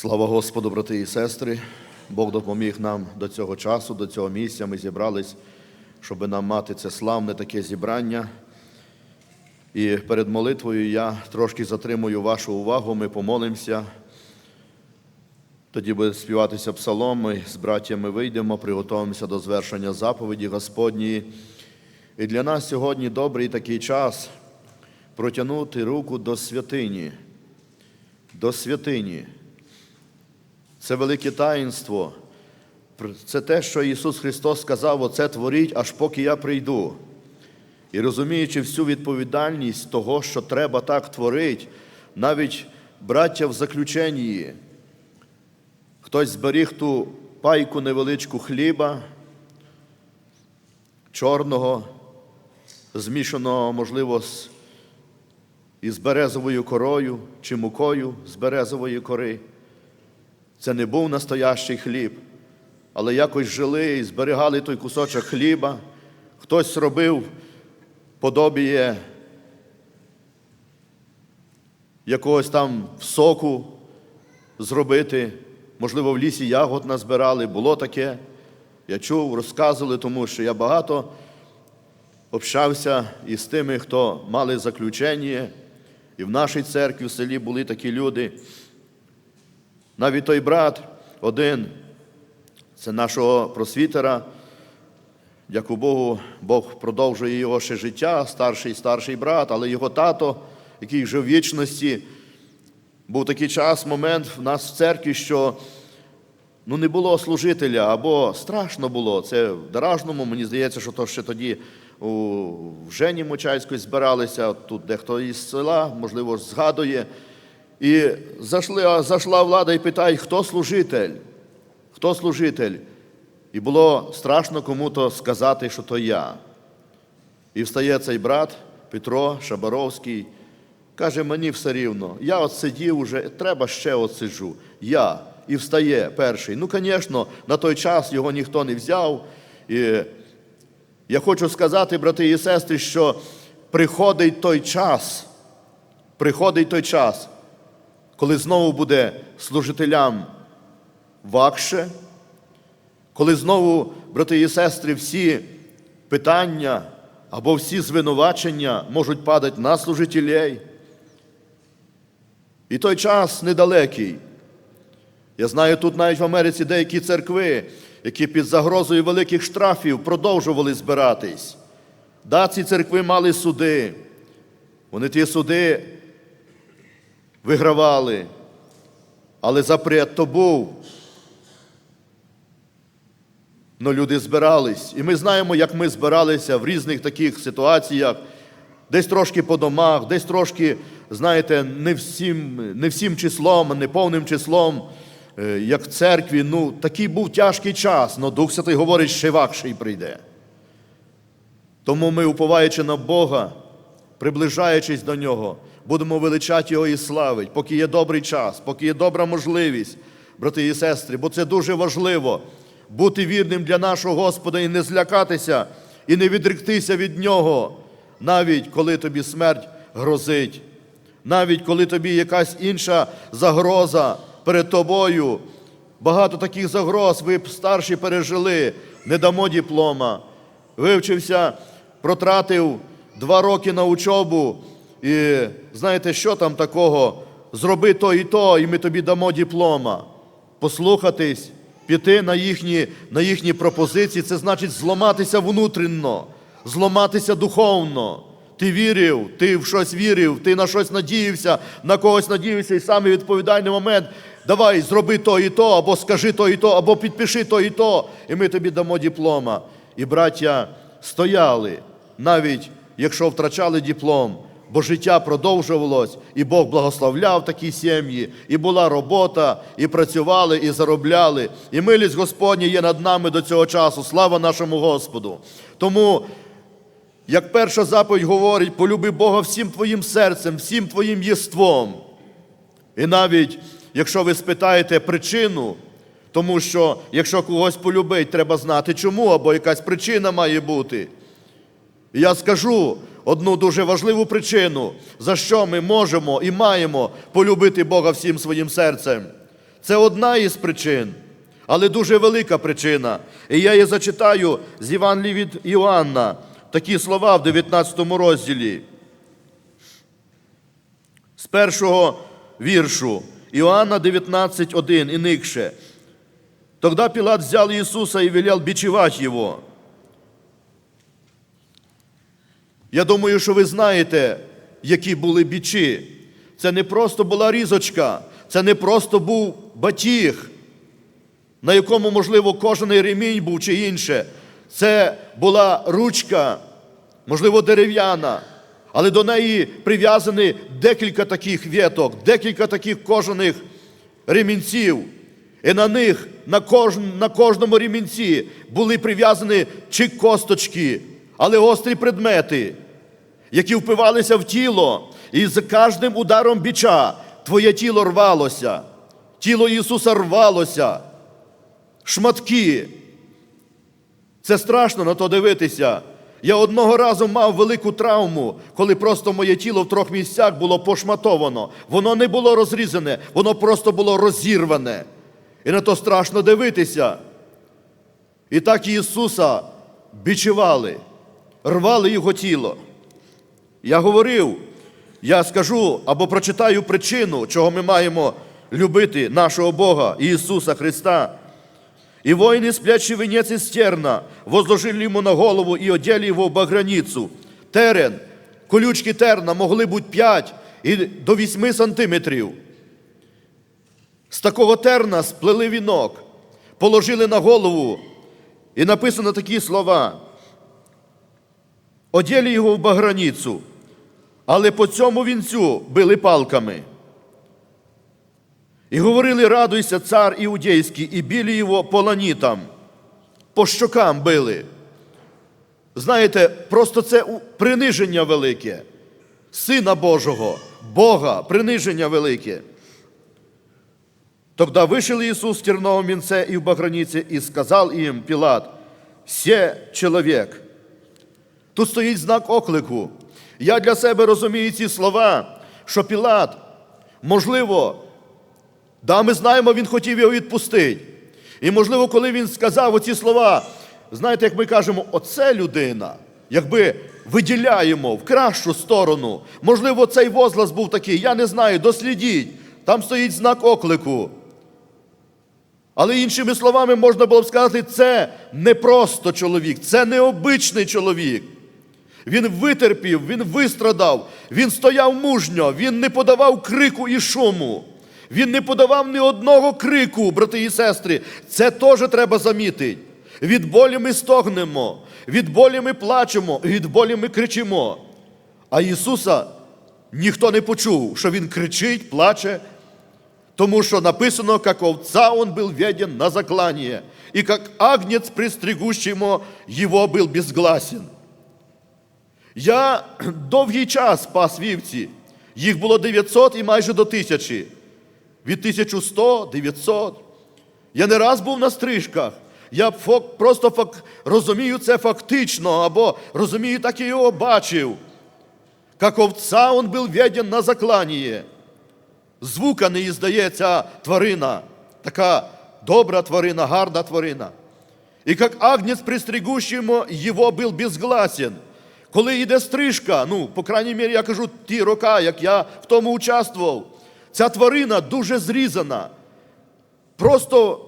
Слава Господу, брати і сестри. Бог допоміг нам до цього часу, до цього місця. Ми зібрались, щоб нам мати це славне таке зібрання. І перед молитвою я трошки затримую вашу увагу, ми помолимося. Тоді буде співатися псалом, ми з братями вийдемо, приготуємося до звершення заповіді Господньої. І для нас сьогодні добрий такий час протягнути руку до святині, до святині. Це велике таїнство. Це те, що Ісус Христос сказав, оце творіть, аж поки я прийду. І розуміючи всю відповідальність того, що треба так творити, навіть браття в заключенні, хтось зберіг ту пайку невеличку хліба, чорного, змішаного, можливо, з, із березовою корою чи мукою з березової кори. Це не був настоящий хліб, але якось жили і зберігали той кусочок хліба. Хтось робив подобіє якогось там соку зробити. Можливо, в лісі ягод назбирали, було таке. Я чув, розказували, тому що я багато общався із тими, хто мали заключення. І в нашій церкві в селі були такі люди. Навіть той брат один, це нашого просвітера, дяку Богу, Бог продовжує його ще життя, старший старший брат, але його тато, який вже в вічності, був такий час, момент в нас в церкві, що ну, не було служителя, або страшно було. Це в Даражному, мені здається, що то ще тоді у Жені Мочальської збиралися, тут дехто із села, можливо, згадує. І зайшла, зайшла влада і питає, хто служитель? Хто служитель? І було страшно кому-то сказати, що то я. І встає цей брат Петро Шабаровський, каже, мені все рівно, я от сидів уже, треба ще от сиджу. Я. І встає перший. Ну, звісно, на той час його ніхто не взяв. І я хочу сказати, брати і сестри, що приходить той час, приходить той час, коли знову буде служителям вакше, коли знову, брати і сестри, всі питання або всі звинувачення можуть падати на служителей. І той час недалекий. Я знаю, тут навіть в Америці деякі церкви, які під загрозою великих штрафів продовжували збиратись. Да, ці церкви мали суди. Вони ті суди вигравали, але запрет то був. Но люди збирались. І ми знаємо, як ми збиралися в різних таких ситуаціях, десь трошки по домах, десь трошки, знаєте, не всім, не всім числом, не повним числом, е, як в церкві. Ну, такий був тяжкий час, але Дух Святий говорить, ще вакший прийде. Тому ми, уповаючи на Бога, приближаючись до Нього, будемо величати Його і славити, поки є добрий час, поки є добра можливість, брати і сестри, бо це дуже важливо бути вірним для нашого Господа і не злякатися, і не відректися від Нього, навіть коли тобі смерть грозить, навіть коли тобі якась інша загроза перед тобою. Багато таких загроз ви б старші пережили, не дамо диплома. Вивчився, протратив два роки на учобу, і знаєте, що там такого? Зроби то і то, і ми тобі дамо диплома. Послухатись, піти на їхні, на їхні пропозиції, це значить зламатися внутрішньо, зламатися духовно. Ти вірив, ти в щось вірив, ти на щось надіявся, на когось надіявся, і саме відповідальний момент. Давай, зроби то і то, або скажи то і то, або підпиши то і то, і ми тобі дамо диплома. І браття стояли, навіть якщо втрачали диплом, бо життя продовжувалось, і Бог благословляв такі сім'ї, і була робота, і працювали, і заробляли. І милість Господня є над нами до цього часу. Слава нашому Господу. Тому, як перша заповідь говорить, полюби Бога всім твоїм серцем, всім твоїм єством. І навіть якщо ви спитаєте причину, тому що якщо когось полюбить, треба знати чому, або якась причина має бути. І я скажу одну дуже важливу причину, за що ми можемо і маємо полюбити Бога всім своїм серцем. Це одна із причин, але дуже велика причина. І я її зачитаю з Євангелії від Іоанна, такі слова в 19 розділі. З першого віршу Иоанна 19.1 и ныкше. Тогда Пилат взял Иисуса и велел бичевать его. Я думаю, що ви знаєте, які були бічі. Це не просто була різочка, це не просто був батіг, на якому, можливо, кожен ремінь був чи інше. Це була ручка, можливо, дерев'яна, але до неї прив'язані декілька таких віток, декілька таких кожаних ремінців. І на них, на, кож, на кожному ремінці були прив'язані чи косточки, але гострі предмети, які впивалися в тіло, і з кожним ударом бича твоє тіло рвалося, тіло Ісуса рвалося, шматки. Це страшно на то дивитися. Я одного разу мав велику травму, коли просто моє тіло в трьох місцях було пошматовано. Воно не було розрізане, воно просто було розірване. І на то страшно дивитися. І так Ісуса бичували, рвали Його тіло. Я говорив, я скажу або прочитаю причину, чого ми маємо любити нашого Бога Ісуса Христа. И воины, спрячь венец из терна, возложили ему на голову и одели его в баграницу. Терен, колючки терна могли бути 5 і до 8 сантиметрів. З такого терна сплели вінок, положили на голову, і написано такі слова. Одели його в баграницю, але по цьому вінцю били палками. І говорили, радуйся, цар іудейський, і білі його по ланітам, по щокам били. Знаєте, просто це приниження велике. Сина Божого, Бога, приниження велике. Тогда вышел Иисус в терновом венце и в багранице, и сказал им Пилат, «Се чоловік». Тут стоїть знак оклику. Я для себе розумію ці слова, що Пілат, можливо, Да, ми знаємо, він хотів його відпустити. І, можливо, коли він сказав оці слова, знаєте, як ми кажемо, оце людина, якби виділяємо в кращу сторону. Можливо, цей возглас був такий, я не знаю, дослідіть. Там стоїть знак оклику. Але іншими словами можна було б сказати, це не просто чоловік, це необичний чоловік. Він витерпів, він вистрадав, він стояв мужньо, він не подавав крику і шуму. Він не подавав ні одного крику, брати і сестри. Це теж треба замітити. Від болі ми стогнемо, від болі ми плачемо, від болі ми кричимо. А Ісуса ніхто не почув, що Він кричить, плаче, тому що написано, як овца он был веден на заклание, и как агнец, пристригущему его был безгласен. Я довгий час пас вівці. Їх було 900 і майже до тисячі. Від 1100, 900. Я не раз був на стрижках. Я фак- просто фак- розумію це фактично, або розумію, так і його бачив. Как овца он був веден на закланіє. Звука не іздає ця тварина, така добра тварина, гарна тварина. І як агнець пристригущому його був безгласен. Коли йде стрижка, ну, по крайній мірі, я кажу ті роки, як я в тому участвував, ця тварина дуже зрізана, просто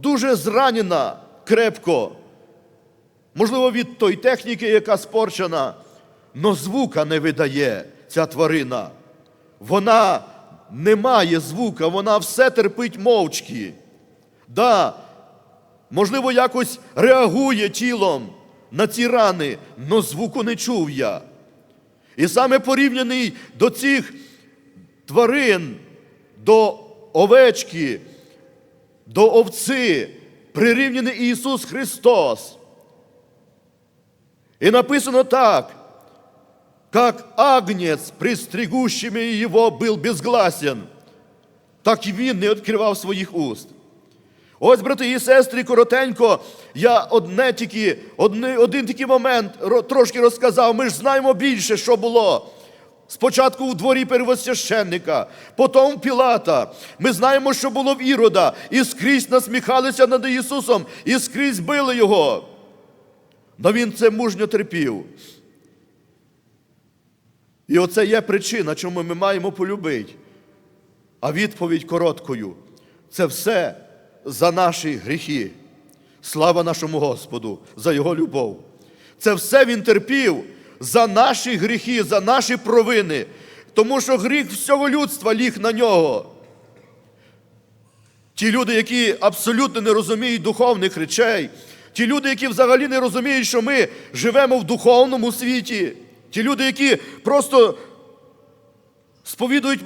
дуже зранена крепко. Можливо, від той техніки, яка спорчена, но звука не видає ця тварина. Вона не має звука, вона все терпить мовчки. Да, можливо, якось реагує тілом на ці рани, но звуку не чув я. І саме порівняний до цих тварин, до овечки, до овці, прирівняний Ісус Христос. І написано так, как агнец, пристригущими его, был безгласен, так і він не відкривав своїх уст. Ось, брати і сестри, коротенько, я одне тільки, одне, один такий момент трошки розказав. Ми ж знаємо більше, що було Спочатку у дворі первосвященника, потім Пілата. Ми знаємо, що було в Ірода, і скрізь насміхалися над Ісусом, і скрізь били Його. Но Він це мужньо терпів. І оце є причина, чому ми маємо полюбити. А відповідь короткою це все за наші гріхи. Слава нашому Господу за Його любов. Це все Він терпів за наші гріхи, за наші провини, тому що гріх всього людства ліг на нього. Ті люди, які абсолютно не розуміють духовних речей, ті люди, які взагалі не розуміють, що ми живемо в духовному світі, ті люди, які просто сповідують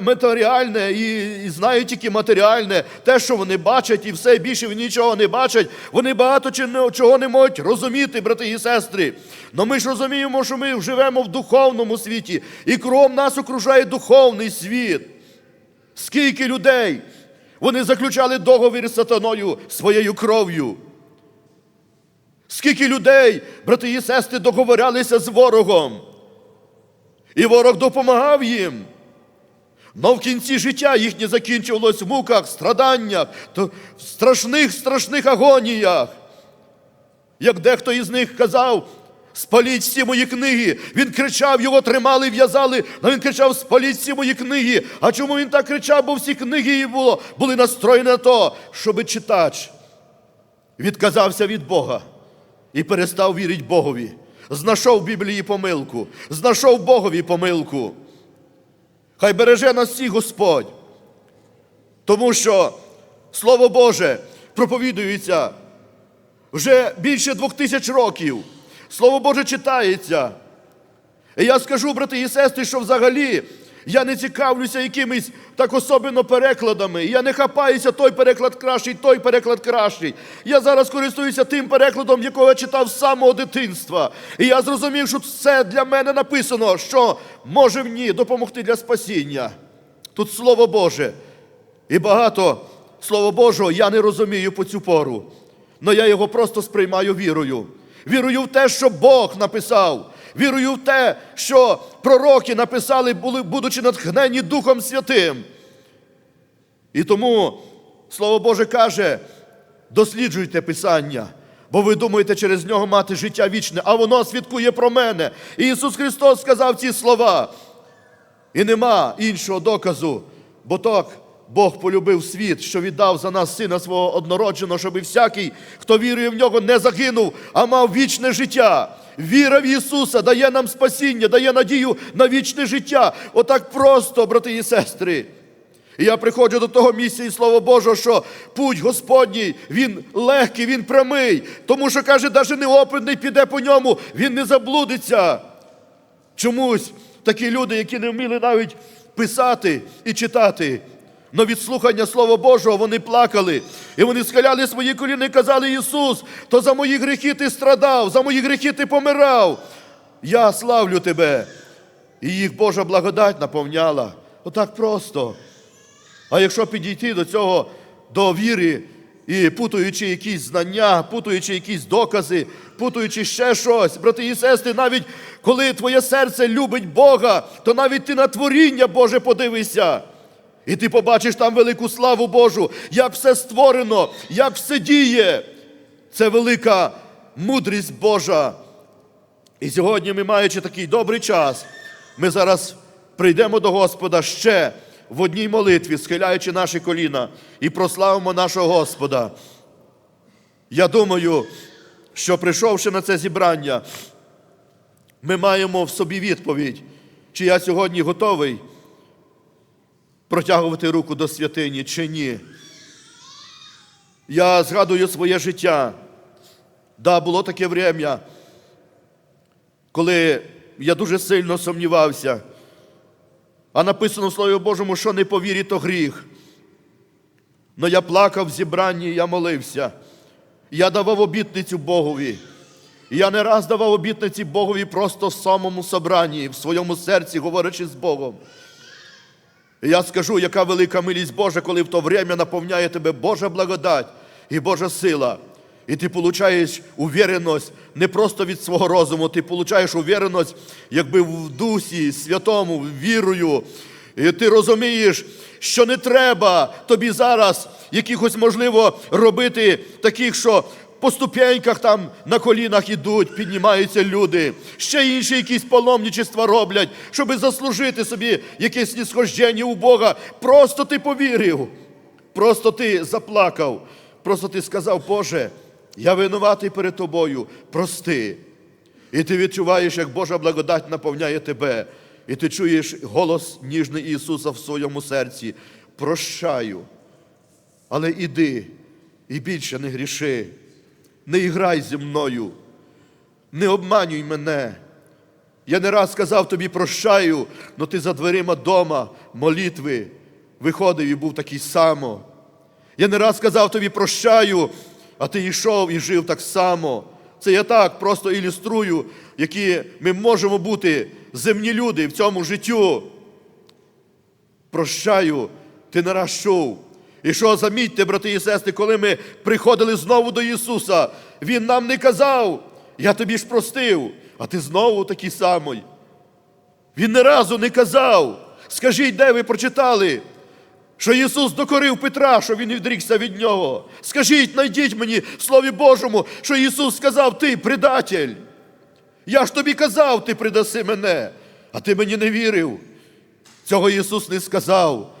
матеріальне і, знають тільки матеріальне, те, що вони бачать, і все більше вони нічого не бачать. Вони багато чого не можуть розуміти, брати і сестри. Но ми ж розуміємо, що ми живемо в духовному світі, і кругом нас окружає духовний світ. Скільки людей вони заключали договір з сатаною своєю кров'ю. Скільки людей, брати і сестри, договорялися з ворогом. І ворог допомагав їм. Но в кінці життя їхнє закінчувалось в муках, страданнях, в страшних, страшних агоніях. Як дехто із них казав, спаліть всі мої книги. Він кричав, його тримали, в'язали, але він кричав, спаліть всі мої книги. А чому він так кричав? Бо всі книги було, були настроєні на то, щоб читач відказався від Бога і перестав вірити Богові. Знайшов в Біблії помилку, знайшов Богові помилку. Хай береже нас всіх Господь. Тому що Слово Боже проповідується вже більше двох тисяч років. Слово Боже читається. І я скажу, брати і сестри, що взагалі я не цікавлюся якимись так особливо перекладами. Я не хапаюся, той переклад кращий, той переклад кращий. Я зараз користуюся тим перекладом, якого я читав з самого дитинства. І я зрозумів, що це для мене написано, що може мені допомогти для спасіння. Тут Слово Боже. І багато Слова Божого я не розумію по цю пору. Но я його просто сприймаю вірою. Вірую в те, що Бог написав. Вірую в те, що пророки написали, будучи натхнені Духом Святим. І тому Слово Боже каже: досліджуйте Писання, бо ви думаєте через нього мати життя вічне, а воно свідкує про мене. І Ісус Христос сказав ці слова. І нема іншого доказу, бо так Бог полюбив світ, що віддав за нас сина свого однородженого, щоб всякий, хто вірує в нього, не загинув, а мав вічне життя. Віра в Ісуса дає нам спасіння, дає надію на вічне життя. Отак просто, брати і сестри. І я приходжу до того місця і Слово Боже, що путь Господній, він легкий, він прямий, тому що каже, навіть неопитний піде по ньому, він не заблудиться. Чомусь такі люди, які не вміли навіть писати і читати. Но від слухання Слова Божого вони плакали, і вони схиляли свої коліни і казали, Ісус, то за мої гріхи ти страдав, за мої гріхи ти помирав. Я славлю тебе. І їх Божа благодать наповняла. Отак просто. А якщо підійти до цього, до віри, і путаючи якісь знання, путаючи якісь докази, путаючи ще щось, брати і сестри, навіть коли твоє серце любить Бога, то навіть ти на творіння Боже подивися. І ти побачиш там велику славу Божу, як все створено, як все діє. Це велика мудрість Божа. І сьогодні ми, маючи такий добрий час, ми зараз прийдемо до Господа ще в одній молитві, схиляючи наші коліна, і прославимо нашого Господа. Я думаю, що прийшовши на це зібрання, ми маємо в собі відповідь, чи я сьогодні готовий протягувати руку до святині, чи ні. Я згадую своє життя. Да, було таке время, коли я дуже сильно сумнівався. А написано в Слові Божому, що не по вірі, то гріх. Но я плакав в зібранні, я молився. Я давав обітницю Богові. Я не раз давав обітниці Богові просто в самому собранні, в своєму серці, говорячи з Богом. І я скажу, яка велика милість Божа, коли в то время наповняє тебе Божа благодать і Божа сила. І ти получаєш увіреність не просто від свого розуму, ти получаєш увіреність якби в дусі святому, вірою. І ти розумієш, що не треба тобі зараз якихось, можливо, робити таких, що по ступеньках там на колінах ідуть, піднімаються люди, ще інші якісь паломничества роблять, щоб заслужити собі якесь снісхождення у Бога. Просто ти повірив, просто ти заплакав, просто ти сказав, Боже, я винуватий перед тобою, прости. І ти відчуваєш, як Божа благодать наповняє тебе. І ти чуєш голос ніжний Ісуса в своєму серці. Прощаю. Але іди і більше не гріши. Не іграй зі мною, не обманюй мене. Я не раз сказав тобі прощаю, але ти за дверима дома молитви виходив і був такий само. Я не раз сказав тобі прощаю, а ти йшов і жив так само. Це я так просто ілюструю, які ми можемо бути земні люди в цьому життю. Прощаю, ти не раз чув. І що замітьте, брати і сестри, коли ми приходили знову до Ісуса, Він нам не казав, я тобі ж простив, а ти знову такий самий. Він не разу не казав. Скажіть, де ви прочитали, що Ісус докорив Петра, що Він відрікся від нього. Скажіть, найдіть мені в Слові Божому, що Ісус сказав, ти предатель. Я ж тобі казав, ти придаси мене, а ти мені не вірив. Цього Ісус не сказав,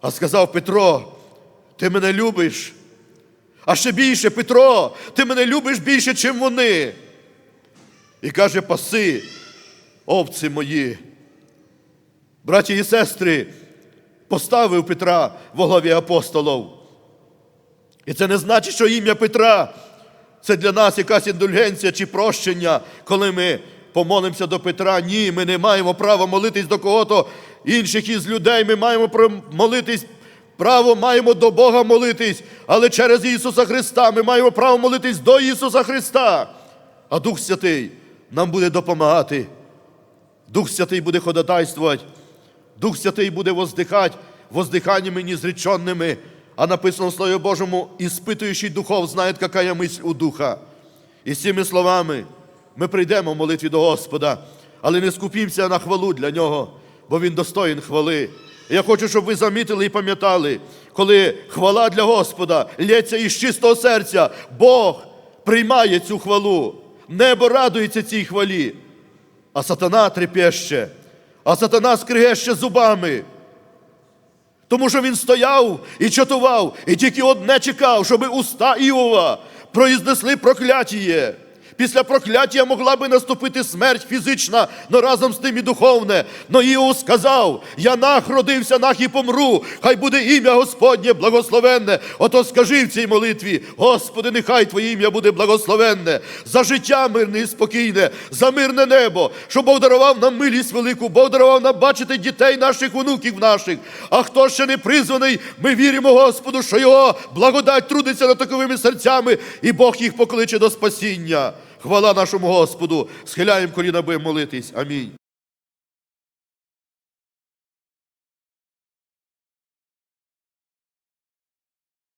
а сказав Петро, ти мене любиш. А ще більше, Петро, ти мене любиш більше, чим вони. І каже, паси, овці мої. Браті і сестри, поставив Петра во главі апостолів. І це не значить, що ім'я Петра це для нас якась індульгенція чи прощення, коли ми помолимося до Петра. Ні, ми не маємо права молитись до кого-то інших із людей. Ми маємо молитись, право маємо до Бога молитись, але через Ісуса Христа ми маємо право молитись до Ісуса Христа. А Дух Святий нам буде допомагати. Дух Святий буде ходатайствувати. Дух Святий буде воздихати воздиханнями незреченними, а написано в Слові Божому, іспитуючий духов знає, яка мисль у духа. І з цими словами ми прийдемо в молитві до Господа, але не скупімося на хвалу для нього, бо Він достоїн хвали. Я хочу, щоб ви замітили і пам'ятали, коли хвала для Господа лється із чистого серця, Бог приймає цю хвалу, небо радується цій хвалі, а сатана трепеще, а сатана скригеще зубами. Тому що він стояв і чатував, і тільки одне чекав, щоб уста Іова произнесли прокляття. Після прокляття могла би наступити смерть фізична, но разом з тим і духовне. Но Іов сказав: Я нах родився, нах і помру. Хай буде ім'я Господнє благословенне. Ото скажи в цій молитві: Господи, нехай Твоє ім'я буде благословенне, за життя мирне і спокійне, за мирне небо, щоб Бог дарував нам милість велику, Бог дарував нам бачити дітей наших, онуків наших. А хто ще не призваний, ми віримо Господу, що Його благодать трудиться над таковими серцями, і Бог їх покличе до спасіння. Хвала нашому Господу. Схиляємо коліна, будемо молитись. Амінь.